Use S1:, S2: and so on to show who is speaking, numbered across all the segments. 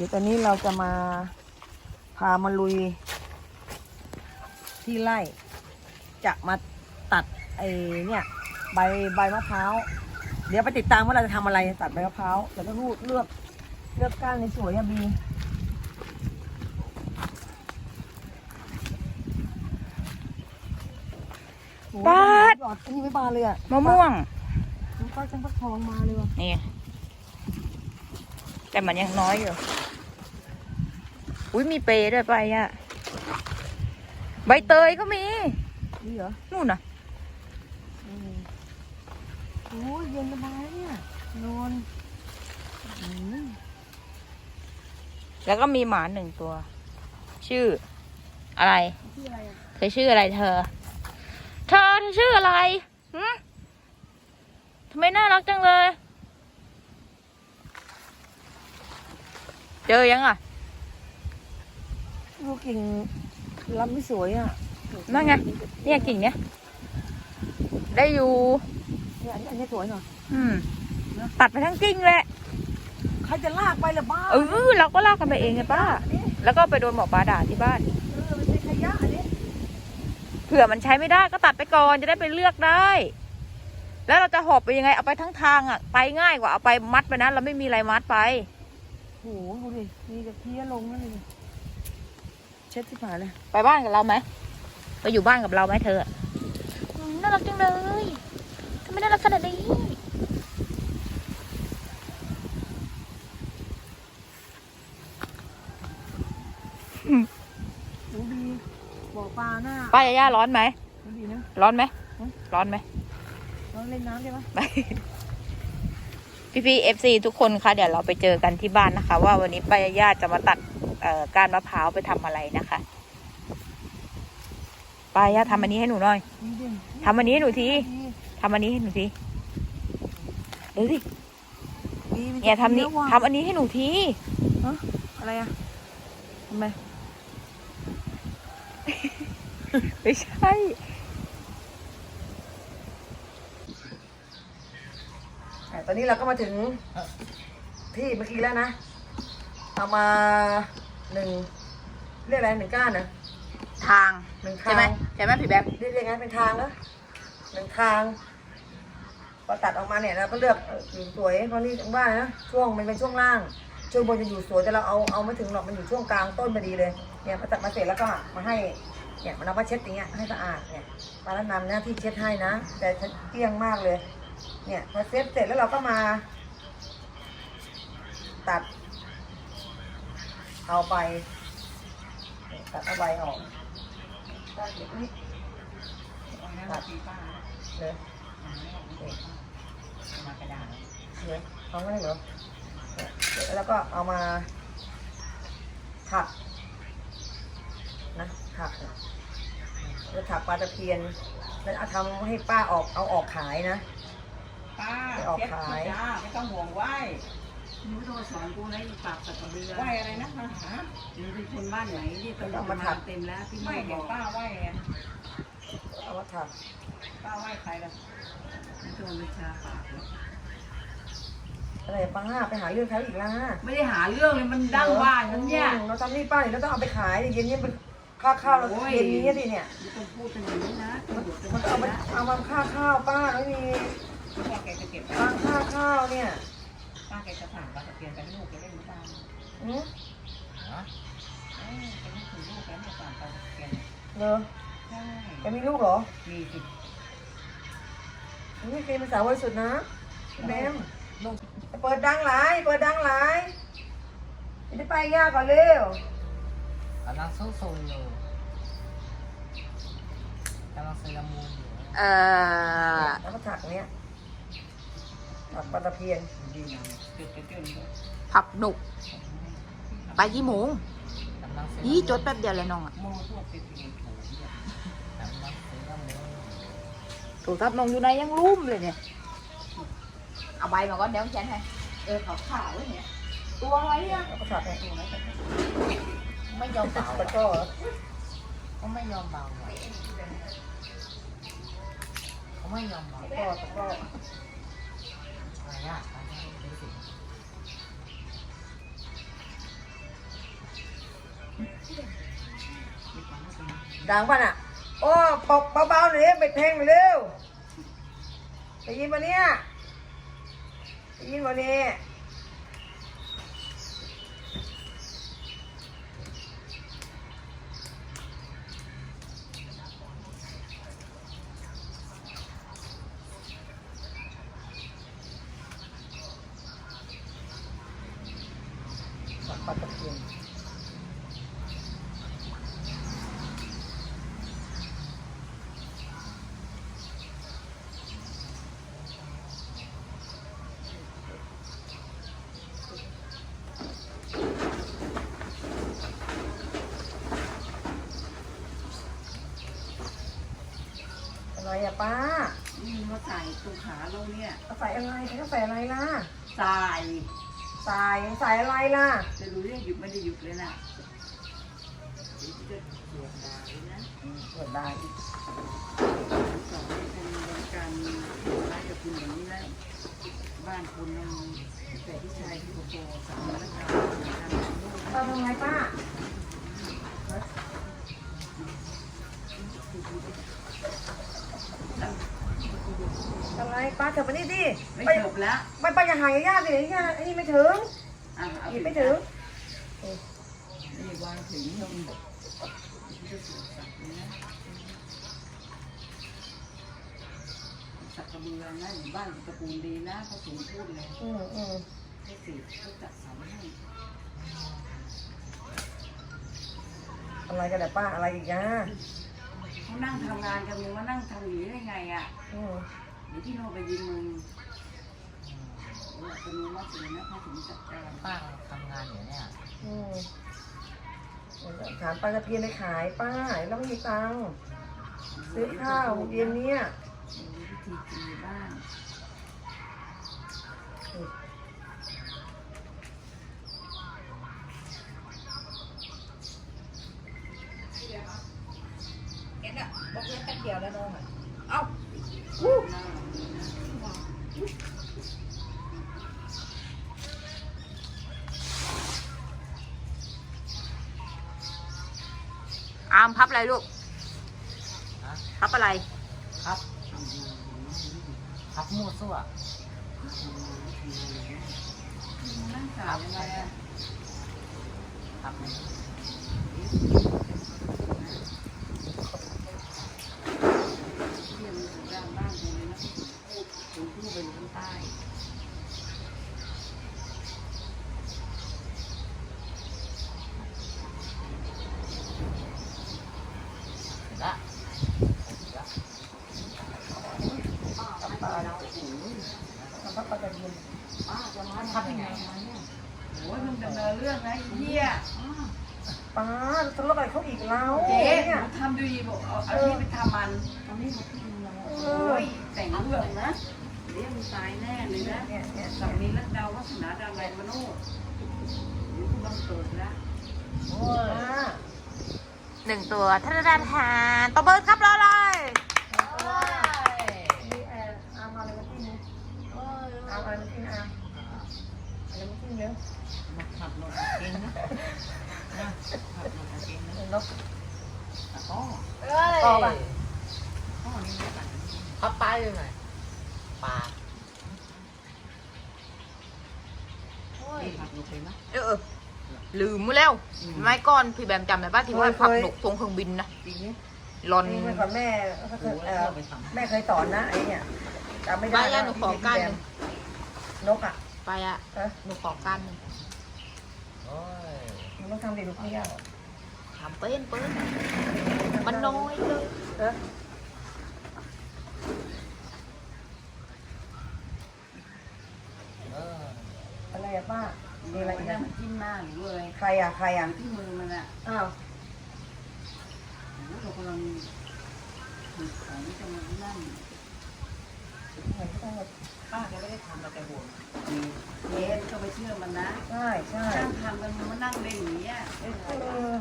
S1: ดี๋ยวตอนนี้เราจะมาพามาลุย ที่ไร่ จะมาตัดไอ้เนี่ย ใบใบมะพร้าว เดี๋ยวไปติดตามว่าเราจะทำอะไรตัดใบมะพร้าวแล้วก็รูดเลือกเลือกก้านในสวยอะบี
S2: ปาด
S1: หยอดอันนี้ไม่บานเลยอะ
S2: มะม่วง
S1: มันก็จังฟักทองมาเลยว่ะ
S2: นี่แต่มันยังน้อยอยู่ อุ้ยมีเปรย์ด้วยไปอะ ใบเตยก็มี
S1: นี่เหรอ
S2: นู่นน่ะ
S1: อืมโอ้ยเย็นสบายเนี่ยนอนอืม
S2: แล้วก็มีหมาหนึ่งตัว ชื่อ อะไร
S1: ชื่ออะไรอะ
S2: เธอชื่ออะไรเธอ เธอเธอชื่ออะไรหืมทำไมน่ารักจังเลย เจอยังอะ
S1: ดูกิ่งลำไม่สวยอะ
S2: นั่นไงเนี่ยกิ่งเนี้ยได้อยู่
S1: เนี่ยอันนี้อันนี้สวยหน่อย
S2: อืม ตัดไปทั้งกิ่งแหละ
S1: ใครจะลากไปล่ะบ้า
S2: เออเราก็ลากกันไปเองไงป้า
S1: นี่
S2: แล้วก็ไปโดนหมอปลาด่าที่บ้าน
S1: เออมันเป็นขยะอันนี้
S2: เผื่อมันใช้ไม่ได้ก็ตัดไปก่อนจะได้ไปเลือกได้ แล้วเราจะหอบไปยังไงเอาไปทั้งทางอะ ไปง่ายกว่าเอาไปมัดไปนะเราไม่มีอะไรมัดไป
S1: โหดูดิมีแต่เพี้ยลงนั่นเลย เช็ดที่ผายเลย
S2: ไปบ้านกับเราไหม ไปอยู่บ้านกับเราไหมเธออืมน่ารักจังเลยทำไมน่ารักขนาดนี้
S1: ดูดีบอกปลาหน้า
S2: ป้ายาย่าร้อนไหม
S1: ดูดีนะ
S2: ร้อนไหม
S1: ฮะ
S2: ร้อนไหม
S1: เราเล่นน้ำได้ปะ
S2: ไปพี่พี่เอฟซีทุกคนคะเดี๋ยวเราไปเจอกันที่บ้านนะคะ ว่าวันนี้ป้ายาย่าจะมาตัดเอ่อ ก้านมะพร้าวไปทำอะไรนะคะป้ายาย่าทำอันนี้ให้หนูหน่อย
S1: ดีดิ
S2: ทำอันนี้ให้หนูที
S1: ดี
S2: ทำอันนี้ให้หนูทีเดี๋ยวสิ
S1: ดีมัจะ
S2: เนี่ยทำนี้
S1: พี้ว่ะ
S2: ทำอันนี้ให้หนูที
S1: อะไรอะทำไม
S2: ไม่ใช่
S1: อะตอนนี้เราก็มาถึงที่เมื่อกี้แล้วนะ เอามา หนึ่งเรียกอะไรหนึ่งก้านนะ
S2: ทาง
S1: หนึ่ง
S2: ใช่
S1: ทาง
S2: ไหมใช่ไหมพี่แบม
S1: เรียกยังไงเป็นทางนะหนึ่งทางพอตัดออกมาเนี่ยเราก็เลือกเอ่ออยู่สวยเพราะนี่ถึงว่านะช่วงมันเป็นช่วงล่าง ช่วงบนจะอยู่สวยแต่เราเอาเอาไม่ถึงหรอกมันอยู่ช่วงกลางต้นพอดีเลยเนี่ยพอตัดมาเสร็จแล้วก็มาให้เนี่ยมันเอามาเช็ดอย่างเงี้ยให้สะอาดเนี่ยปลาละนำหน้าที่เช็ดให้นะ แต่ฉันเกลี้ยงมากเลย เนี่ยพอเซ็ตเสร็จแล้วเราก็มา ตัด เอาไปเนี่ยตัดเอาใบออกตัดอย่างนี้ตัดเลยเนี่ยเอาไม่ได้เหรอเนี่ยเสร็จแล้วก็เอามาถักนะถักเนี่ยแล้วถักปลาตะเพียนแล้วเอาทำให้ป้าออกเอาออกขายนะ
S3: ป้า
S1: ไปออก
S3: เช็ด
S1: ขาย
S3: จ้าไม่ต้องห่วงไหว
S4: หนูโทรสอนกูนะอีปากสัตว์เรือ
S3: ไหวอะไรนะมาหา
S4: หนูเป็นคนบ้านไหนที่ตำรวจมาเต็มแล้วที่
S3: ไม่
S4: ไม่บ
S3: เห็น
S4: อก
S3: ป้าไหวไง
S1: เอามาถัก
S3: ป้าไหวใครล่ะ
S4: ไม่โดนวิชาปากเลย
S1: อะไรป้าไปหาเรื่องเขาอีกแล้วฮะ
S4: ไม่ได้หาเรื่องเลยมันดั้งว่าฉันเนี่ย
S1: อืมเราทำนี่ป้าเนี่ยเราต้องเอาไปขายเย็นนี้มันค่าข้าวเรา
S4: โอ้ย
S1: เย็นนี้สิเนี่ย
S4: ไม่ต้องพูดกันอย่างนี้นะตำรวจจะ
S1: มัน
S4: มา
S1: เอามา
S4: นะ
S1: เอามาค่าข้าวป้าไม่มี
S3: พ่อแกจะเก็บ
S1: ตังค่าข้าวเนี่ย
S3: ป้าแกจะสั่งปลาตะเพียนไปให้ลูกแกเล่นหรือเปล่า
S1: อืม
S3: ฮะเอ้ยแกไม่ถึงลูกแกไม่สั่งปลาตะเพียน
S1: เหรอ
S3: ใช่
S1: แกมีลูกเหรอ
S3: มีสิ
S1: นี่แกเป็นสาวบริสุทธิ์นะแมมเปิดดังหลายเปิดดังหลายจะไปยากก่อนเร็ว
S5: กำลังสู้ๆอยู่กำลังซื้อละมุนอยู่
S2: เอ่อ
S1: แล้วก็ถักเนี้ย ถักปลาตะเพียน
S3: ดีนะจุดไปจุดเลย
S2: ผักหนุก ไปกี่โมง
S5: กำลังซื้อ
S2: ยี่จดแป๊บเดียวเลยน้องอะ
S3: โม่พวกติดเงินถูเนี่ย
S5: กำลังซื้อละมุน
S2: ถูกทับน้องอยู่ในยังรุ่มเลยเนี่ย เอาใบมาก่อนเดี๋ยวฉันให้ เออขาวขาวๆเนี่ย ตัวอะไรอะ
S1: แล้วก็ถักเนี่ย
S5: ไม่ยอมเบา
S1: ตะกร้อเหรอ
S5: เขาไม่ยอมเบาหรอกเขาไม่ยอมเบา
S1: ตะกร้อตะกา
S5: ยาทายาทได้สูง
S1: ดังป่ะน่ะ โอ้ปกเบาๆหน่อยไปเพลงเร็วได้ยินปะเนี้ยได้ยินปะเนี้ย อะไรอะป้า
S4: นี่มาใส่ตรงขาเราเนี่ย
S1: เอาใส่อะไรเขาใส่อะไรล่ะ
S4: ใส่
S1: ใส่ใส่อะไรล่ะ
S4: จะรู้เรื่องหยุดไม่ได้หยุดเลยนะเดี๋ยวจะเสียดายนะ
S1: เปิดได้อีก
S4: สอนให้เป็นวงการร้ายกับคุณอย่างนี้แล้วบ้านคุณนั่งแต่ที่ชายที่โกโก้สามแล้วกัน
S1: ป้าทำไงป้าทำไงป้าเถอะมานี่ดิ
S4: ไม่
S1: ไป
S4: จบแล้ว
S1: ไปไปอย่าห่างญาติสิญาตินี่ไม่ถึง
S4: อะเอา
S1: หยิบไม่ถึง
S4: นี่วางถึงลงจะเสียสักนะสักกระเบือนะอยู่บ้านตระกูลดีนะเขาถึงพูดเลย
S1: อืมอืม
S4: ให้สิเขาจัดสรรให้
S1: อะไรกันเนี่ยป้าอะไรอีกนะ
S4: เขานั่งทำงานกันมึงมานั่งทำอย่างนี้ได้ไงอะ
S1: อืม
S4: เดี๋ยวที่โนไปยิงมึงโอ้ยจะมีมาสินะเขาถึงจัดการ
S5: ป้าทำงานอยู่เนี่ย
S1: อืมถามปลากระเพียนไปขายป้าแล้วไม่มีตังค์ซื้อข้าวเย็นเนี้ย
S4: มีวิธีกินในบ้าน
S2: เห็นอะบอกเล่นแป๊บเดียวแล้วน้องอะ
S4: หน้า
S2: อามพับอะไรลูก
S5: ฮะ
S2: พับอะไร
S5: ครับครับมั่วซั่ว
S4: นั่งขายยังไงอะ
S5: ครับไม่
S4: เรียนอยู่ด้านบ้านคนนี้นะพูดถึงผู้เป็นคนใต้
S5: เห็นละเห็นละ
S1: ปลาทำพับ ปลากระเพียน
S5: ทำยังไง
S4: โอ้ยมึงดำเนินเรื่องนะไอ้เหี้ย
S1: ป้าทะเลาะอะไรเขาอีกแล้ว
S4: เจ๊ห
S1: เนี่ย
S4: นูทำดูดีบอกเอาเอาที่ไปทำมันตอนนี้มาขึ้นเราโอ้ยแต่งเรื่องนะเดี๋ยวมึงตายแน่เลยนะ
S1: เนี่ยเนี่ย
S4: สามีรักดาววัฒนาดาวไรมโนดเดี๋ยวคุณต้องเกิดแล้ว
S5: โอ้ย
S1: ป้า
S2: หนึ่งตัวท่านทานทานตบเบิร์ครับรอเลย
S1: นี่แอร์อาร์มเอาอะไรมาทิ้งนี่อาร์มเอาอะไรมาทิ้งอาร์มอะไรมาทิ้งเยอะ
S5: มาขับรถเก่งนะนะขับร ถเก่งนะ
S1: นก
S5: อ๋อ
S1: ต่อป่ะ
S5: อ๋อนี่ไม่ต่างเขาไปยังไงปลา
S4: นี่ขับรถไปนะ
S2: เออเออลืมมาแล้วไม่ก่อนพี่แบมจำได้ป่ะที่ว่าขับนกทรงเครื่องบินนะ
S1: ปีนี้
S2: ลอน
S1: นี่เมื่อก่อนแม่ก็เคยเอ่อแม่เคยสอนนะไอ้เนี่ยจำไม่ได้
S2: ป้าย่าหนูขอก้านหนึ่ง
S1: นกอะ
S2: ไปอะ
S1: เออ
S2: หนูขอก้านหนึ่ง
S5: โอ้ย
S1: มันต้องทำเด็กลูกไม่ยาก
S2: ทำเป็นเป็นมันน้อยเลย
S1: เออ
S5: เออ
S1: อะไรอะป้ามี
S4: มี
S1: อะ
S4: อะไรไร
S1: อีก
S4: นะ
S1: นะ
S4: มันจิ้มหน้าหรือเลย
S1: ใครอะใคร
S4: อ
S1: อะ
S4: ย่างที่มือมันอะ
S1: อ้าว
S4: โอ้โหเรากำลังถือของจะมานั่น
S1: เหมือนต้องแบบ
S5: ป้าแกไม่ได้ทำเราแกบ่น
S4: เย็นก็ไปเชื่อมันนะ
S1: ใช่ใช่
S4: นั่งทำกันมึงมานั่งเล่นอย่างเงี้ย
S1: เออ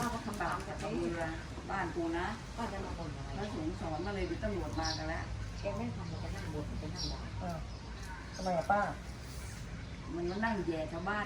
S4: ป้าก็ทำตามกับเรือบ้านกูนะ
S5: ป้าจะมาบ่นอะไร
S4: พระสงฆ์สอนมาเลยเดี๋ยวตำรวจมากันแล้ว
S5: แกไม่ทำเราแกนั่งบ่นแกนั่งด่า
S1: เออทำไมอะป้า
S4: มันมานั่งแย่ชาวบ้าน